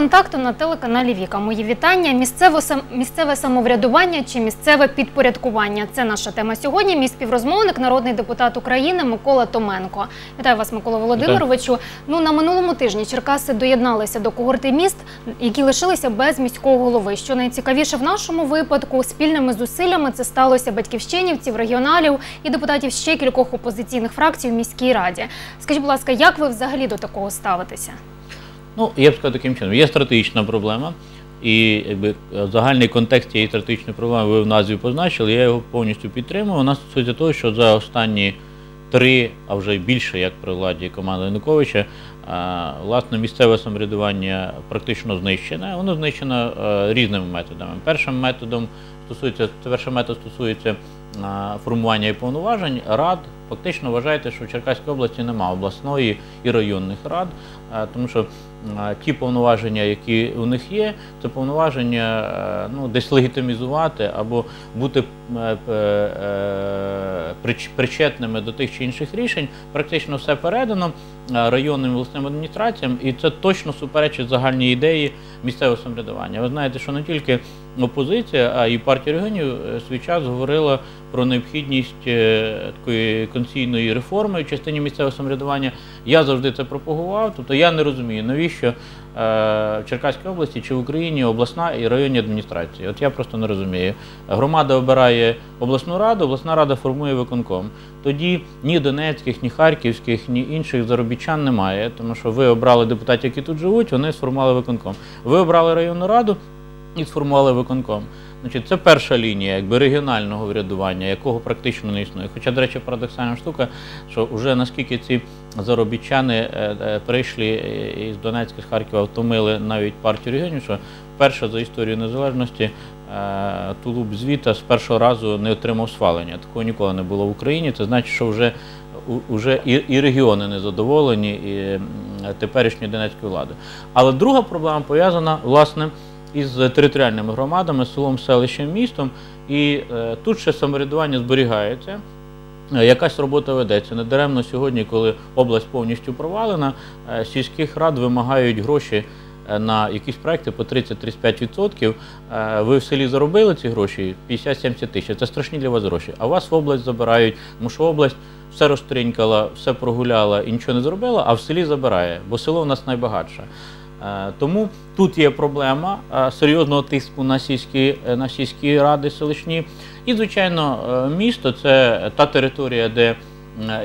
контакту на телеканалі Віка. Мої вітання. Місцево сам місцеве самоврядування чи місцеве підпорядкування. Це наша тема сьогодні. Мій співрозмовник, народний депутат України Микола Томенко. Вітаю вас, Микола Володимировичу. Ну на минулому тижні Черкаси доєдналися до когорти міст, які лишилися без міського голови. Що найцікавіше в нашому випадку, спільними зусиллями це сталося батьківщинівців, регіоналів і депутатів ще кількох опозиційних фракцій у міській раді. Скажіть, будь ласка, як ви взагалі до такого ставитеся? Ну, я б сказав таким чином, є стратегічна проблема, і якби загальний контекст цієї стратегічної проблеми ви в назві позначили, я його повністю підтримую. Вона стосується того, що за останні три, а вже більше, як при владі команди Януковича, власне, місцеве самоврядування практично знищене. Воно знищено різними методами. Першим методом стосується, перший метод стосується формування і повноважень рад. Фактично вважаєте, що в Черкаській області немає обласної і районних рад, тому що ті повноваження, які у них є, це повноваження ну, десь легітимізувати або бути е, е, причетними до тих чи інших рішень. Практично все передано районним власним адміністраціям, і це точно суперечить загальній ідеї місцевого самоврядування. Ви знаєте, що не тільки опозиція, а і партія регіонів е, свій час говорила про необхідність такої конституційної реформи в частині місцевого самоврядування. Я завжди це пропагував. Тобто я не розумію, навіщо е, в Черкаській області чи в Україні обласна і районні адміністрації. От я просто не розумію. Громада обирає обласну раду, обласна рада формує виконком. Тоді ні донецьких, ні харківських, ні інших заробітчан немає, тому що ви обрали депутатів, які тут живуть, вони сформували виконком. Ви обрали районну раду і сформували виконком. Значить, Це перша лінія якби регіонального врядування, якого практично не існує. Хоча, до речі, парадоксальна штука, що вже наскільки ці заробітчани е, е, прийшли із Донецька, з Харкова, втомили навіть партію регіонів, що перша за історію незалежності е, тулуб звіта з першого разу не отримав свалення. Такого ніколи не було в Україні. Це значить, що вже вже і, і регіони незадоволені і теперішньої донецької влади. Але друга проблема пов'язана власне із територіальними громадами, селом, селищем, містом, і е, тут ще самоврядування зберігається. Е, якась робота ведеться. Недаремно сьогодні, коли область повністю провалена, е, сільських рад вимагають гроші на якісь проекти по 30-35%. Ви в селі заробили ці гроші 50-70 тисяч. Це страшні для вас гроші. А вас в область забирають, тому що область все розтринькала, все прогуляла і нічого не зробила, а в селі забирає, бо село в нас найбагатше. Е, тому тут є проблема е, серйозного тиску на сільські е, на сільські ради селищні. І, звичайно, місто це та територія, де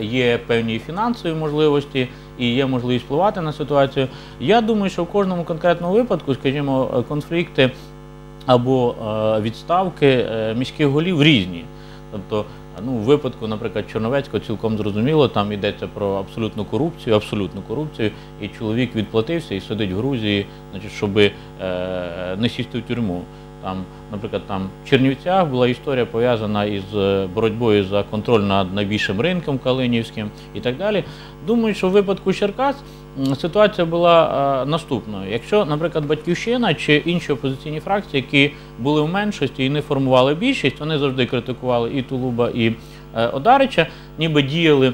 є певні фінансові можливості і є можливість впливати на ситуацію. Я думаю, що в кожному конкретному випадку, скажімо, конфлікти або відставки міських голів різні. Тобто Ну, у випадку, наприклад, Чорновецького цілком зрозуміло, там йдеться про абсолютну корупцію, абсолютну корупцію, і чоловік відплатився і сидить в Грузії, значить, щоб е, не сісти в тюрму. Там, наприклад, там в Чернівцях була історія пов'язана із е, боротьбою за контроль над найбільшим ринком Калинівським і так далі. Думаю, що в випадку Черкас ситуація була е, наступною. Якщо, наприклад, Батьківщина чи інші опозиційні фракції, які були в меншості і не формували більшість, вони завжди критикували і Тулуба, і е, Одарича, ніби діяли.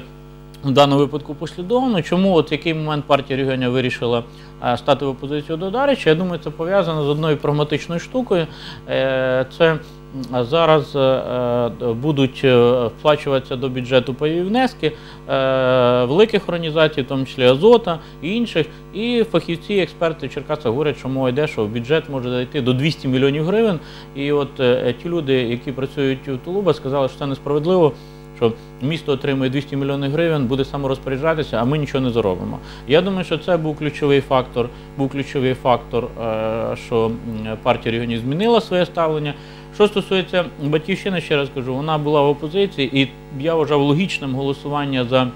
В даному випадку послідовно. Чому от в який момент партія регіонів вирішила стати в опозицію до Дарича? Я думаю, це пов'язано з одною прагматичною штукою. Це Зараз е, е, будуть е, вплачуватися до бюджету пайові внески великих організацій, в тому числі Азота і інших. І фахівці, експерти в Черкасах говорять, що мова йде, що бюджет може дійти до 200 мільйонів гривень. І от ті люди, які працюють у Тулуба, сказали, що це несправедливо. Що місто отримує 200 мільйонів гривень, буде саморозпоряджатися, а ми нічого не заробимо. Я думаю, що це був ключовий фактор. Був ключовий фактор, що партія регіонів змінила своє ставлення. Що стосується батьківщини, ще раз кажу, вона була в опозиції, і я вважав логічним голосування за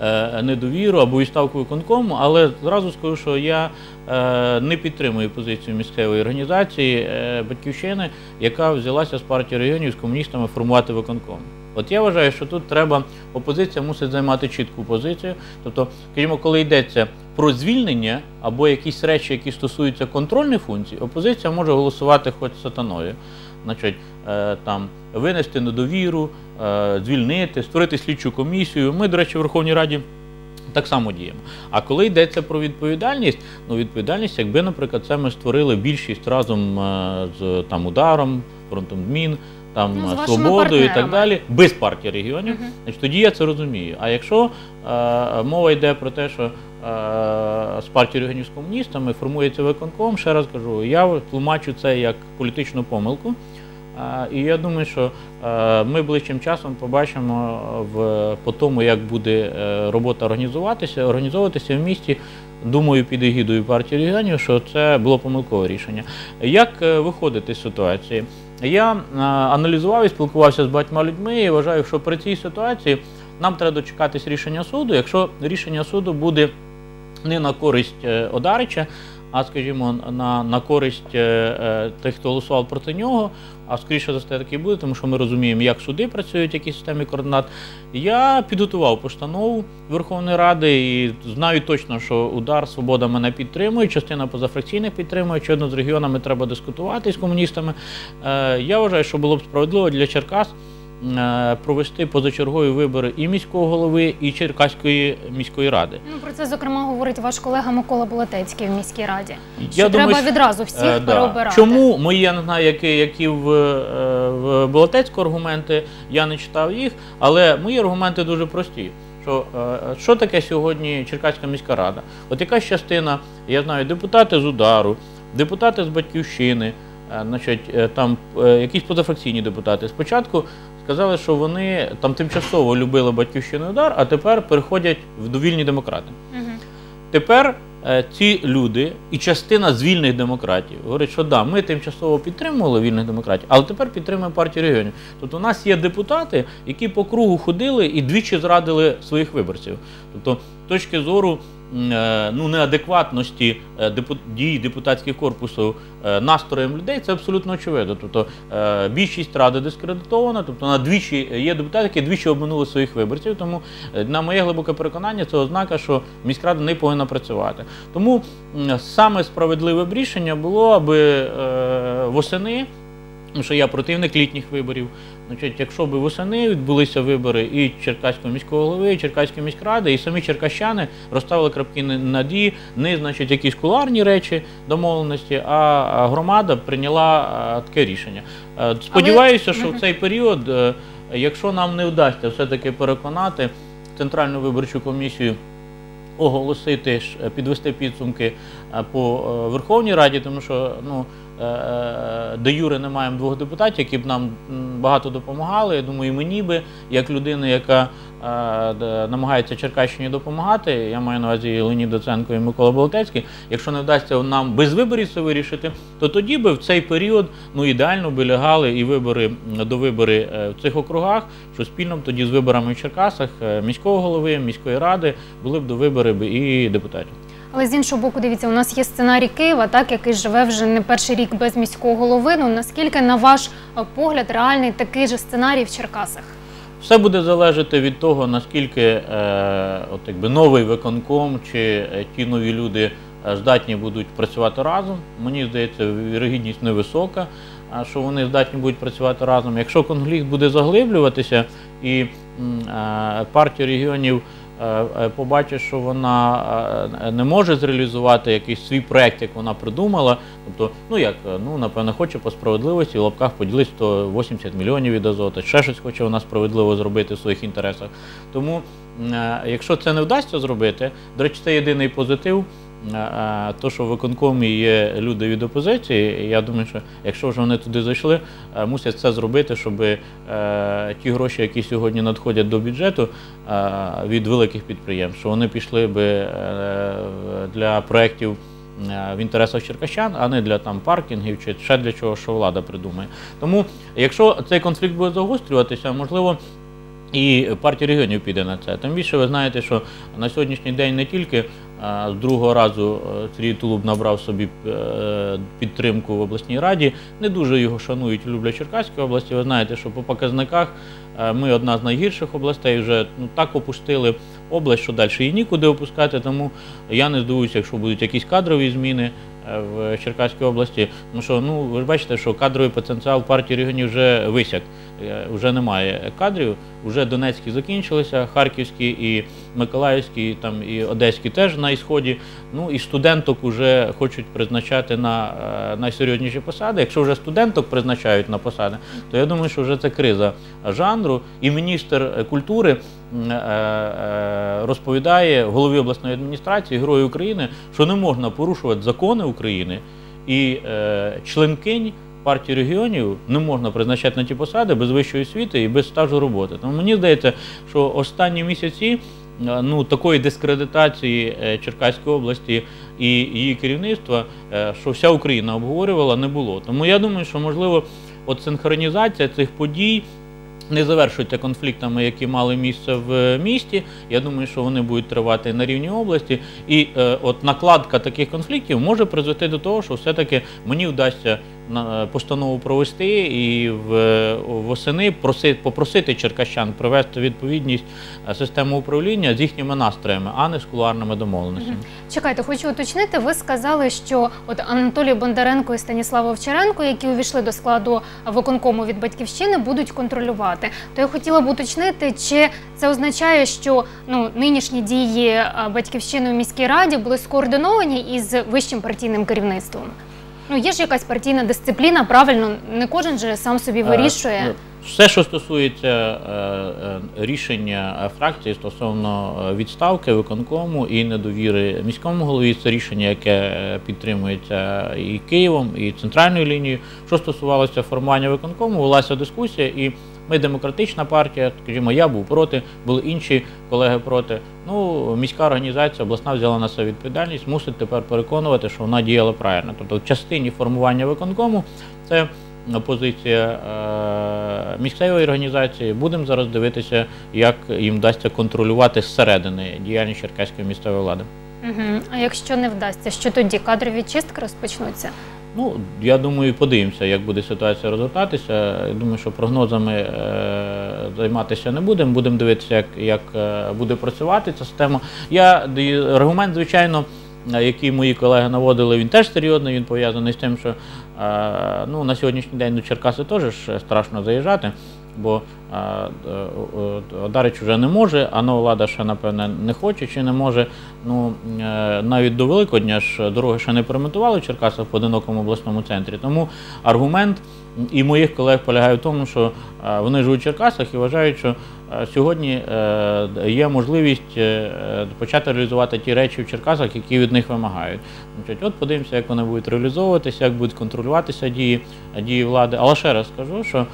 е, недовіру або відставку виконкому, але зразу скажу, що я е, не підтримую позицію місцевої організації е, батьківщини, яка взялася з партії регіонів з комуністами формувати виконком. От я вважаю, що тут треба опозиція мусить займати чітку позицію. Тобто, скажімо, коли йдеться про звільнення або якісь речі, які стосуються контрольних функцій, опозиція може голосувати хоч сатаною. Значить, е, там винести недовіру, е, звільнити, створити слідчу комісію. Ми, до речі, в Верховній Раді так само діємо. А коли йдеться про відповідальність, ну відповідальність, якби, наприклад, це ми створили більшість разом е, з там ударом, фронтом змін, там Ну, з е, свободою і так далі, без партії регіонів, Мгм. значить тоді я це розумію. А якщо е, мова йде про те, що е, з партією регіонів з комуністами формується виконком, ще раз кажу, я тлумачу це як політичну помилку. Е, І я думаю, що е, ми ближчим часом побачимо в по тому, як буде робота організуватися, організовуватися в місті. Думаю, під егідою партії регіонів, що це було помилкове рішення. Як виходити з ситуації? Я е, аналізував і спілкувався з багатьма людьми і вважаю, що при цій ситуації нам треба дочекатись рішення суду. Якщо рішення суду буде не на користь е, Одарича, а скажімо, на, на користь е, е, тих, хто голосував проти нього, а скоріше за все таки буде, тому що ми розуміємо, як суди працюють, які системи координат. Я підготував постанову Верховної Ради і знаю точно, що удар Свобода мене підтримує, частина позафракційних підтримує. Очевидно, з регіонами треба дискутувати з комуністами. Е, Я вважаю, що було б справедливо для Черкас провести позачергові вибори і міського голови, і Черкаської міської ради. Ну про це зокрема говорить ваш колега Микола Болотецький в міській раді. Я що думаю, треба що- відразу всіх Е, да. переобирати. Чому мої, я не знаю, які, які в, е, в Болотецьку аргументи, я не читав їх, але мої аргументи дуже прості. Що, е, що таке сьогодні Черкаська міська рада? От якась частина, я знаю, депутати з удару, депутати з батьківщини, е, значить, е, там е, якісь позафракційні депутати. Спочатку сказали, що вони там тимчасово любили батьківщину удар, а тепер переходять в довільні демократи. Мгм. Тепер е, ці люди і частина з вільних демократів говорять, що да, ми тимчасово підтримували вільних демократів, але тепер підтримуємо партію регіонів. Тобто у нас є депутати, які по кругу ходили і двічі зрадили своїх виборців. Тобто, з точки зору ну, неадекватності е, дій депутатських корпусів е, настроєм людей, це абсолютно очевидно. Тобто е, більшість ради дискредитована, тобто на двічі є депутати, які двічі обманули своїх виборців. Тому е, на моє глибоке переконання, це ознака, що міськрада не повинна працювати. Тому саме справедливе рішення було, аби е, восени. Що я противник літніх виборів. Значить, якщо б восени відбулися вибори і Черкаського міського голови, і Черкаської міськради, і самі черкащани розставили крапки на- над не значить якісь куларні речі домовленості, а громада прийняла таке рішення. Е, Сподіваюся, що в цей період, е, якщо нам не вдасться все-таки переконати Центральну виборчу комісію оголосити підвести підсумки е, по Верховній Раді, тому що ну де Юре не маємо двох депутатів, які б нам багато допомагали. Я думаю, і мені би, як людина, яка е, намагається Черкащині допомагати, я маю на увазі Леонід Доценко і Микола Болотецький. Якщо не вдасться нам без виборів це вирішити, то тоді би в цей період ну ідеально би лягали і вибори до вибори е, в цих округах, що спільно тоді з виборами в Черкасах е, міського голови, міської ради були б до вибори і депутатів. Але з іншого боку, дивіться, у нас є сценарій Києва, так який живе вже не перший рік без міського голови. Ну наскільки на ваш е, погляд реальний такий же сценарій в Черкасах? Все буде залежати від того, наскільки е, от якби новий виконком чи е, ті нові люди е, здатні будуть працювати разом. Мені здається, вірогідність невисока, що вони здатні будуть працювати разом. Якщо конфлікт буде заглиблюватися і е, партія регіонів побачить, що вона е, не може зреалізувати якийсь свій проект, як вона придумала. Тобто, ну як, е, ну напевно, хоче по справедливості в лапках поділити 180 мільйонів від азоту, ще щось хоче вона справедливо зробити в своїх інтересах. Тому, е, якщо це не вдасться зробити, до речі, це єдиний позитив. То, що в виконкомі є люди від опозиції, я думаю, що якщо вже вони туди зайшли, е, мусять це зробити, щоб е, ті гроші, які сьогодні надходять до бюджету е, від великих підприємств, що вони пішли би для проєктів в інтересах черкащан, а не для там паркінгів чи ще для чого, що влада придумає. Тому, якщо цей конфлікт буде загострюватися, можливо. І партія регіонів піде на це. Тим більше ви знаєте, що на сьогоднішній день не тільки з другого разу е, Сергій Тулуб набрав собі е, підтримку в обласній раді, не дуже його шанують люблять Черкаської області. Ви знаєте, що по показниках е, ми одна з найгірших областей, вже ну, так опустили область, що далі її нікуди опускати. Тому я не здивуюся, якщо будуть якісь кадрові зміни в Черкаській області. Тому що ну ви бачите, що кадровий потенціал партії регіонів вже висяк. Е, вже немає кадрів. Вже Донецькі закінчилися, Харківські і Миколаївські, там і Одеські теж на ісході. Ну і студенток вже хочуть призначати на е, найсерйозніші посади. Якщо вже студенток призначають на посади, то я думаю, що вже це криза жанру. І міністр культури е, розповідає голові обласної адміністрації Герою України, що не можна порушувати закони України і членкинь партії регіонів не можна призначати на ті посади без вищої освіти і без стажу роботи. Тому мені здається, що останні місяці е, ну, такої дискредитації е, Черкаської області і її керівництва, е, що вся Україна обговорювала, не було. Тому я думаю, що можливо от синхронізація цих подій. Не завершуються конфліктами, які мали місце в місті. Я думаю, що вони будуть тривати на рівні області. І е, от накладка таких конфліктів може призвести до того, що все-таки мені вдасться постанову провести і восени просити, попросити черкащан привести відповідність е, системи управління з їхніми настроями, а не з кулуарними домовленостями. Чекайте, хочу уточнити. Ви сказали, що от Анатолій Бондаренко і Станіслав Овчаренко, які увійшли до складу виконкому від батьківщини, будуть контролювати. То я хотіла б уточнити, чи це означає, що ну нинішні дії е, батьківщини у міській раді були скоординовані із вищим партійним керівництвом. Ну є ж якась партійна дисципліна, правильно, не кожен же сам собі вирішує. Е, Все, що стосується е, е, рішення е, фракції стосовно е, відставки виконкому і недовіри міському голові, це рішення, яке е, підтримується і Києвом, і центральною лінією. Що стосувалося формування виконкому, велася дискусія, і ми демократична партія, скажімо, я був проти, були інші колеги проти. Ну, міська організація обласна взяла на себе відповідальність, мусить тепер переконувати, що вона діяла правильно. Тобто, в частині формування виконкому це позиція е, місцевої організації. Будемо зараз дивитися, як їм вдасться контролювати зсередини діяльність черкаської місцевої влади. Угу. А якщо не вдасться, що тоді кадрові чистки розпочнуться? Ну, я думаю, подивимося, як буде ситуація розгортатися. Думаю, що прогнозами е, займатися не будемо. Будемо дивитися, як, як е, буде працювати ця система. Я аргумент, звичайно, е, який мої колеги наводили, він теж серйозний. Він пов'язаний з тим, що е, ну, на сьогоднішній день до Черкаси теж страшно заїжджати. Бо е, е, Одарич вже не може, а нова влада ще, напевне, не хоче чи не може. Ну, е, навіть до Великодня ж дороги ще не перемонтували в Черкасах в одинокому обласному центрі. Тому аргумент і моїх колег полягає в тому, що е, вони живуть в Черкасах і вважають, що е, сьогодні е, є можливість е, почати реалізувати ті речі в Черкасах, які від них вимагають. От подивимося, як вони будуть реалізовуватися, як будуть контролюватися дії, дії влади. Але ще раз скажу, що е,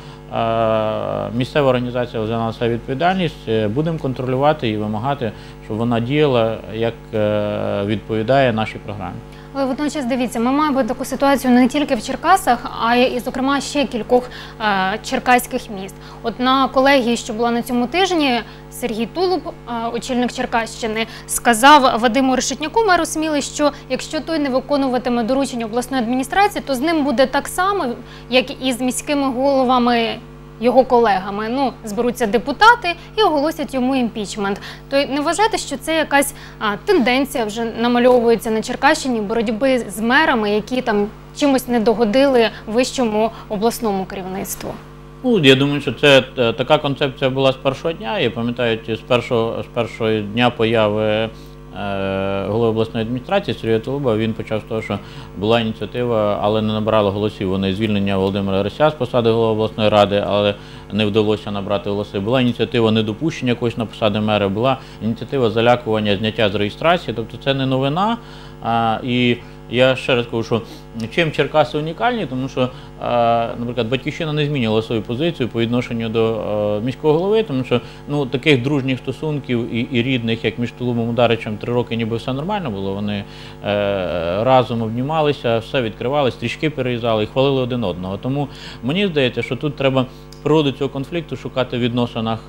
місцева організація взяла на себе відповідальність, е, будемо контролювати і вимагати, щоб вона діяла, як е, відповідає нашій програмі. Але водночас дивіться, ми маємо таку ситуацію не тільки в Черкасах, а й, зокрема, ще кількох е, черкаських міст. От на колегії, що була на цьому тижні, Сергій Тулуб, е, очільник Черкащини, сказав Вадиму Решетняку, меру Сміли, що якщо той не виконуватиме доручення обласної адміністрації, то з ним буде так само, як і з міськими головами його колегами. Ну, зберуться депутати і оголосять йому імпічмент. То не вважаєте, що це якась а, тенденція вже намальовується на Черкащині боротьби з мерами, які там чимось не догодили вищому обласному керівництву? Ну, я думаю, що це е, така концепція була з першого дня. Я пам'ятаю, з першого, з першого дня появи голови обласної адміністрації Сергія Толуба, він почав з того, що була ініціатива, але не набрала голосів. Вони звільнення Володимира Рися з посади голови обласної ради, але не вдалося набрати голоси. Була ініціатива недопущення когось на посади мера, була ініціатива залякування, зняття з реєстрації. Тобто це не новина. І я ще раз кажу, що чим Черкаси унікальні, тому що, е, наприклад, батьківщина не змінювала свою позицію по відношенню до е, міського голови, тому що ну таких дружніх стосунків і, і рідних, як між Тулумом і Даричем, три роки ніби все нормально було. Вони е, разом обнімалися, все відкривали, стрічки переїжджали і хвалили один одного. Тому мені здається, що тут треба природу цього конфлікту шукати в відносинах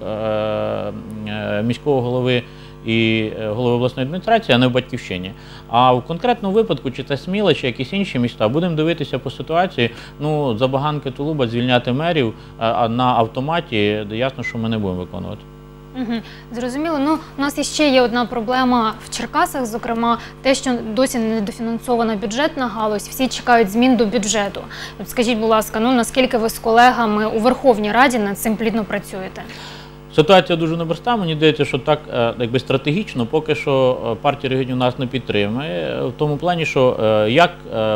міського голови і е, голови обласної адміністрації, а не в батьківщині. А в конкретному випадку, чи це Сміла, чи якісь інші міста, будемо дивитися по ситуації. Ну, забаганки Тулуба звільняти мерів а на автоматі, ясно, що ми не будемо виконувати. Угу. Зрозуміло. Ну, у нас іще є одна проблема в Черкасах, зокрема, те, що досі не дофінансована бюджетна галузь. Всі чекають змін до бюджету. От скажіть, будь ласка, ну наскільки ви з колегами у Верховній Раді над цим плідно працюєте? Ситуація дуже непроста. Мені здається, що так е, якби стратегічно, поки що е, партія регіонів нас не підтримує. е, В тому плані, що як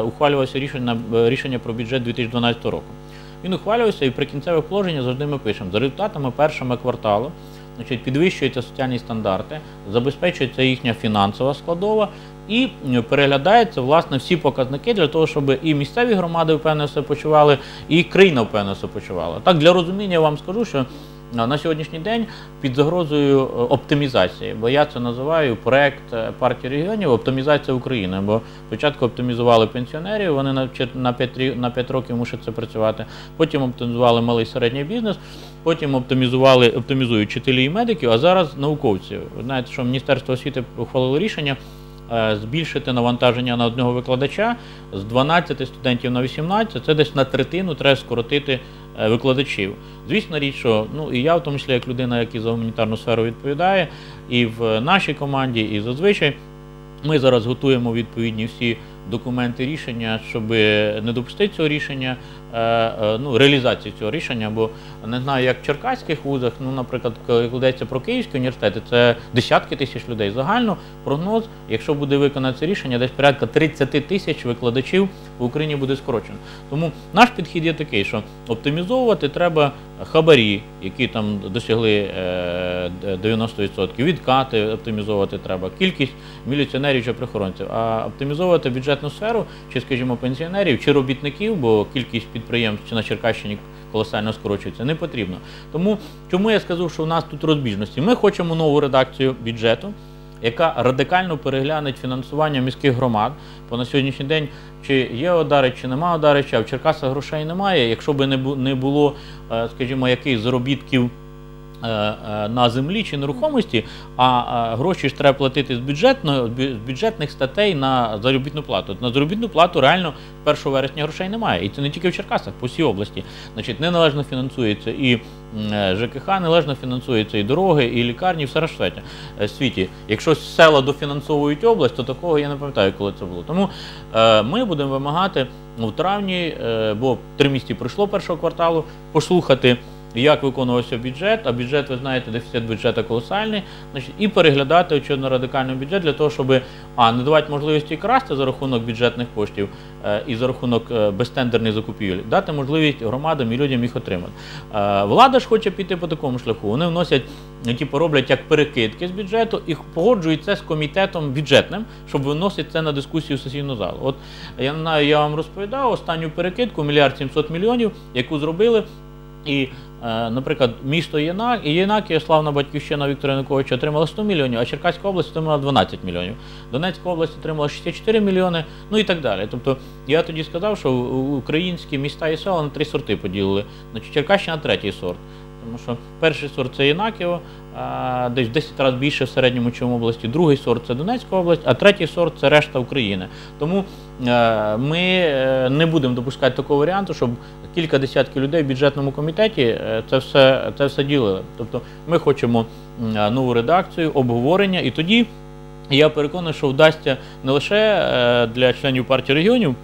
ухвалювалося рішення рішення про бюджет 2012 року. Він ухвалювався і при кінцевих положеннях завжди ми пишемо за результатами першого кварталу. Значить, підвищуються соціальні стандарти, забезпечується їхня фінансова складова і переглядаються власне всі показники для того, щоб і місцеві громади впевнено себе почували, і країна впевнено себе почувала. Так для розуміння вам скажу, що на сьогоднішній день під загрозою е, оптимізації, бо я це називаю проект е, партії регіонів оптимізація України. Бо спочатку оптимізували пенсіонерів, вони на 5, на 5 років мусять це працювати. Потім оптимізували малий середній бізнес, потім оптимізували оптимізують вчителі і медиків, а зараз науковців. Ви знаєте, що Міністерство освіти ухвалило рішення. е, Збільшити навантаження на одного викладача з 12 студентів на 18, це десь на третину треба скоротити викладачів. Звісно річ, що ну і я, в тому числі, як людина, яка за гуманітарну сферу відповідає, і в нашій команді, і зазвичай ми зараз готуємо відповідні всі документи рішення, щоб не допустити цього рішення, е, е, ну, реалізації цього рішення, бо не знаю, як в черкаських вузах, ну, наприклад, коли йдеться про Київські університети, це десятки тисяч людей. Загально прогноз, якщо буде виконано це рішення, десь порядка 30 тисяч викладачів в Україні буде скорочено. Тому наш підхід є такий, що оптимізовувати треба хабарі, які там досягли е, 90%, відкати оптимізовувати треба, кількість міліціонерів чи прихоронців, а оптимізовувати бюджетну сферу, чи, скажімо, пенсіонерів, чи робітників, бо кількість підприємств чи на Черкащині колосально скорочується, не потрібно. Тому чому я сказав, що у нас тут розбіжності? Ми хочемо нову редакцію бюджету. Яка радикально перегляне фінансування міських громад, бо на сьогоднішній день чи є одарич, чи немає одарича, а в Черкасах грошей немає. Якщо б не було, е, скажімо, якихось заробітків на землі чи нерухомості, а е, гроші ж треба платити з бюджетної з бюджетних статей на заробітну плату. На заробітну плату реально 1 вересня грошей немає. І це не тільки в Черкасах, по всій області. Значить, неналежно фінансується і е, ЖКХ, належно фінансується і дороги, і лікарні, і все решта світі. е. Якщо села дофінансовують область, то такого я не пам'ятаю, коли це було. Тому е, ми будемо вимагати в травні, е, бо три місяці пройшло першого кварталу, послухати як виконувався бюджет, а бюджет, ви знаєте, дефіцит бюджету колосальний, значить, і переглядати очевидно радикальний бюджет для того, щоб а, не давати можливості красти за рахунок бюджетних коштів е, і за рахунок е, безтендерних закупівель, дати можливість громадам і людям їх отримати. Е, влада ж хоче піти по такому шляху. Вони вносять, типу, роблять як перекидки з бюджету і погоджують це з комітетом бюджетним, щоб виносити це на дискусію в сесійну залу. От я не знаю, я вам розповідав останню перекидку мільярд 700 мільйонів, яку зробили. І, наприклад, місто Єнак славна батьківщина Віктора Януковича, отримала 100 мільйонів, а Черкаська область отримала 12 мільйонів. Донецька область отримала 64 мільйони, ну і так далі. Тобто я тоді сказав, що українські міста і села на три сорти поділили. Значить, Черкащина третій сорт. Тому що перший сорт це Єнаківо, десь в 10 разів більше в середньому, в області. Другий сорт це Донецька область, а третій сорт це решта України. Тому е, ми е, не будемо допускати такого варіанту, щоб кілька десятків людей в бюджетному комітеті е, це все, це все ділили. Тобто ми хочемо е, нову редакцію, обговорення, і тоді я переконаний, що вдасться не лише е, для членів партії регіонів.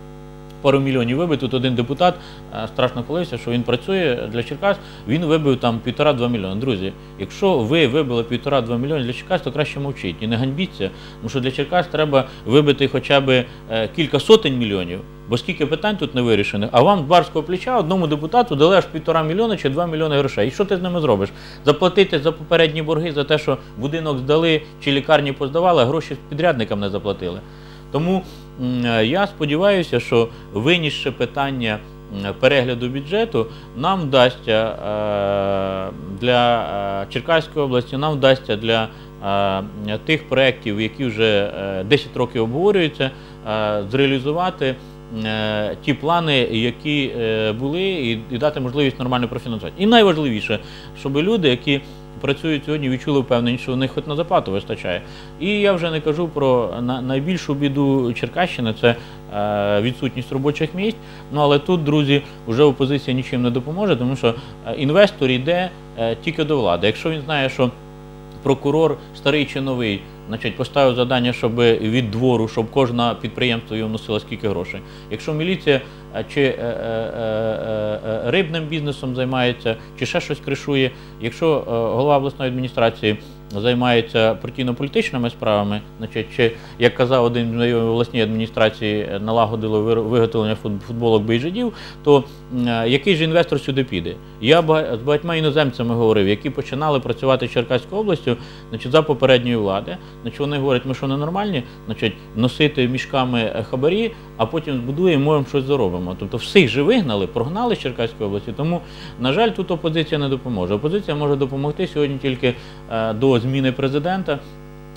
Пару мільйонів вибив. Тут один депутат е, страшно хвалився, що він працює для Черкас. Він вибив там півтора-два мільйони. Друзі, якщо ви вибили півтора-два мільйони для Черкас, то краще мовчіть і не ганьбіться. Тому що для Черкас треба вибити хоча б е, кілька сотень мільйонів, бо скільки питань тут не вирішених. А вам з барського плеча одному депутату дали аж півтора мільйона чи два мільйони грошей. І що ти з ними зробиш? Заплатити за попередні борги за те, що будинок здали чи лікарні поздавали, а гроші підрядникам не заплатили. Тому е, я сподіваюся, що винісше питання перегляду бюджету нам вдасться е, для е, Черкаської області, нам вдасться для тих проєктів, які вже е, 10 років обговорюються, зреалізувати. Ті плани, які були, і дати можливість нормально профінансувати. І найважливіше, щоб люди, які працюють сьогодні, відчули впевненість, що у них хоч на зарплату вистачає. І я вже не кажу про найбільшу біду Черкащини це е, відсутність робочих місць. Ну але тут, друзі, вже опозиція нічим не допоможе, тому що е, інвестор йде е, тільки до влади. Якщо він знає, що прокурор, старий чи новий, значить, поставив завдання, щоб від двору, щоб кожне підприємство йому носило скільки грошей. Якщо міліція е, чи е, е, е, е, рибним бізнесом займається, чи ще щось кришує, якщо е, голова обласної адміністрації займається партійно-політичними справами, значить, чи як казав один знайомий в обласній адміністрації, е, налагодило виготовлення фут- футболок бейжидів, то е, який же інвестор сюди піде? Я з багатьма іноземцями говорив, які починали працювати з Черкаською областю, значить, за попередньої влади. Значить, вони говорять, ми що ненормальні, значить, носити мішками е, хабарі, а потім збудуємо, можемо щось заробимо. Тобто всіх же вигнали, прогнали з Черкаської області. Тому, на жаль, тут опозиція не допоможе. Опозиція може допомогти сьогодні тільки до зміни президента.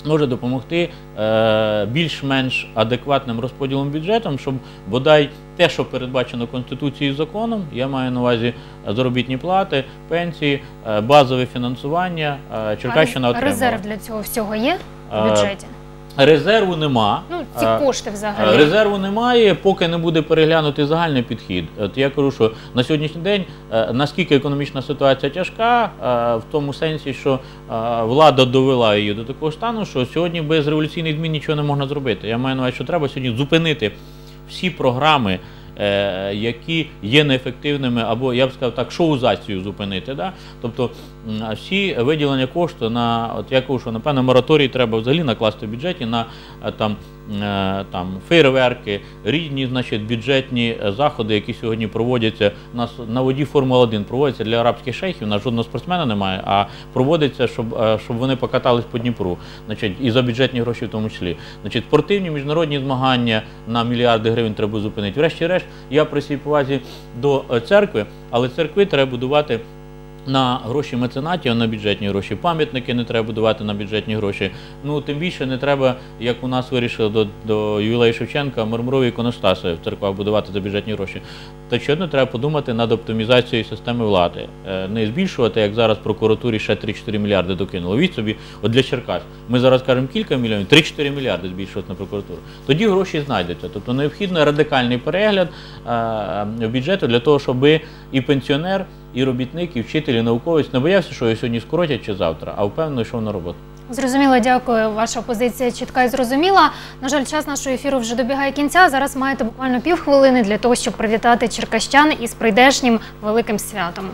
Може допомогти е, більш-менш адекватним розподілом бюджетом, щоб бодай те, що передбачено Конституцією і законом, я маю на увазі заробітні плати, пенсії, е, базове фінансування, е, Черкащина А отримала. резерв для цього всього є в бюджеті? Резерву нема. Ну, ці кошти взагалі. Резерву немає, поки не буде переглянутий загальний підхід. От я кажу, що на сьогоднішній день е, наскільки економічна ситуація тяжка, е, в тому сенсі, що е, влада довела її до такого стану, що сьогодні без революційних змін нічого не можна зробити. Я маю на увазі, що треба сьогодні зупинити всі програми. Е, Які є неефективними, або я б сказав так, шоузацію зупинити. Да? Тобто всі виділення кошту на, от я кажу, що напевно мораторій треба взагалі накласти в бюджеті на е, там, там фейерверки, різні значить, бюджетні е, заходи, які сьогодні проводяться. У нас на воді Формула 1 проводиться для арабських шейхів, у нас жодного спортсмена немає, а проводиться, щоб, е, щоб вони покатались по Дніпру, значить, і за бюджетні гроші в тому числі. Значить, спортивні міжнародні змагання на мільярди гривень треба зупинити. Врешті-решт, я при всій повазі до е, церкви, але церкви треба будувати. На гроші меценатів, а на бюджетні гроші. Пам'ятники не треба будувати на бюджетні гроші. Ну тим більше не треба, як у нас вирішили до, до ювілею Шевченка, мармурові іконостаси в церквах будувати за бюджетні гроші. То щодо треба подумати над оптимізацією системи влади. Е, Не збільшувати, як зараз прокуратурі ще 3-4 мільярди докинули. Від собі, от для Черкас. Ми зараз кажемо кілька мільйонів, 3-4 мільярди збільшувати на прокуратуру. Тоді гроші знайдуться. Тобто необхідно радикальний перегляд е, бюджету для того, щоб і пенсіонер, і робітник, і вчитель, і науковець не боявся, що його сьогодні скоротять чи завтра, а впевнено йшов на роботу. Зрозуміло, дякую. Ваша позиція чітка і зрозуміла. На жаль, час нашого ефіру вже добігає кінця. Зараз маєте буквально півхвилини для того, щоб привітати черкащан із прийдешнім великим святом.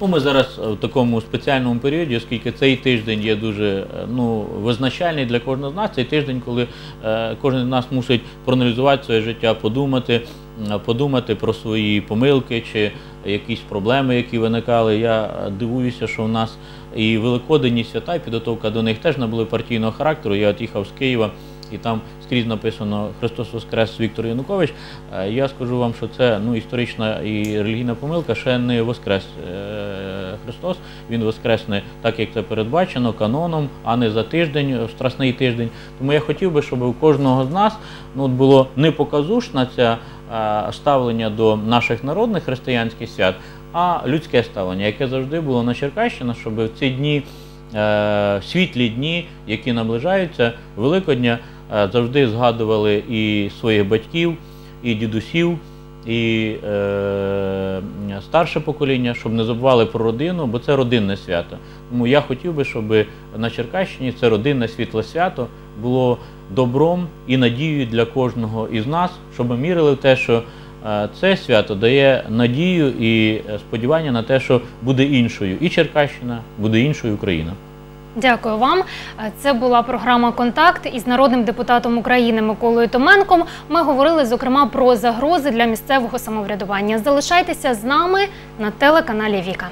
Ну, ми зараз в такому спеціальному періоді, оскільки цей тиждень є дуже е, ну, визначальний для кожного з нас. Цей тиждень, коли е, кожен з нас мусить проаналізувати своє життя, подумати, подумати про свої помилки чи якісь проблеми, які виникали. Я дивуюся, що в нас і Великодень, і свята, і підготовка до них теж не були партійного характеру. Я от їхав з Києва. І там скрізь написано Христос Воскрес Віктор Янукович. Е, Я скажу вам, що це ну, історична і релігійна помилка, ще не Воскрес е, Христос. Він воскресне так, як це передбачено, каноном, а не за тиждень, в страсний тиждень. Тому я хотів би, щоб у кожного з нас ну, от було не показушне це е, ставлення до наших народних християнських свят, а людське ставлення, яке завжди було на Черкащині, щоб в ці дні е, світлі дні, які наближаються, Великодня, е, завжди згадували і своїх батьків, і дідусів, і е, старше покоління, щоб не забували про родину, бо це родинне свято. Тому я хотів би, щоб на Черкащині це родинне світле свято було добром і надією для кожного із нас, щоб ми мірили в те, що е, це свято дає надію і е, сподівання на те, що буде іншою і Черкащина, буде іншою Україна. Дякую вам. Е, Це була програма Контакт із народним депутатом України Миколою Томенком. Ми говорили зокрема про загрози для місцевого самоврядування. Залишайтеся з нами на телеканалі Віка.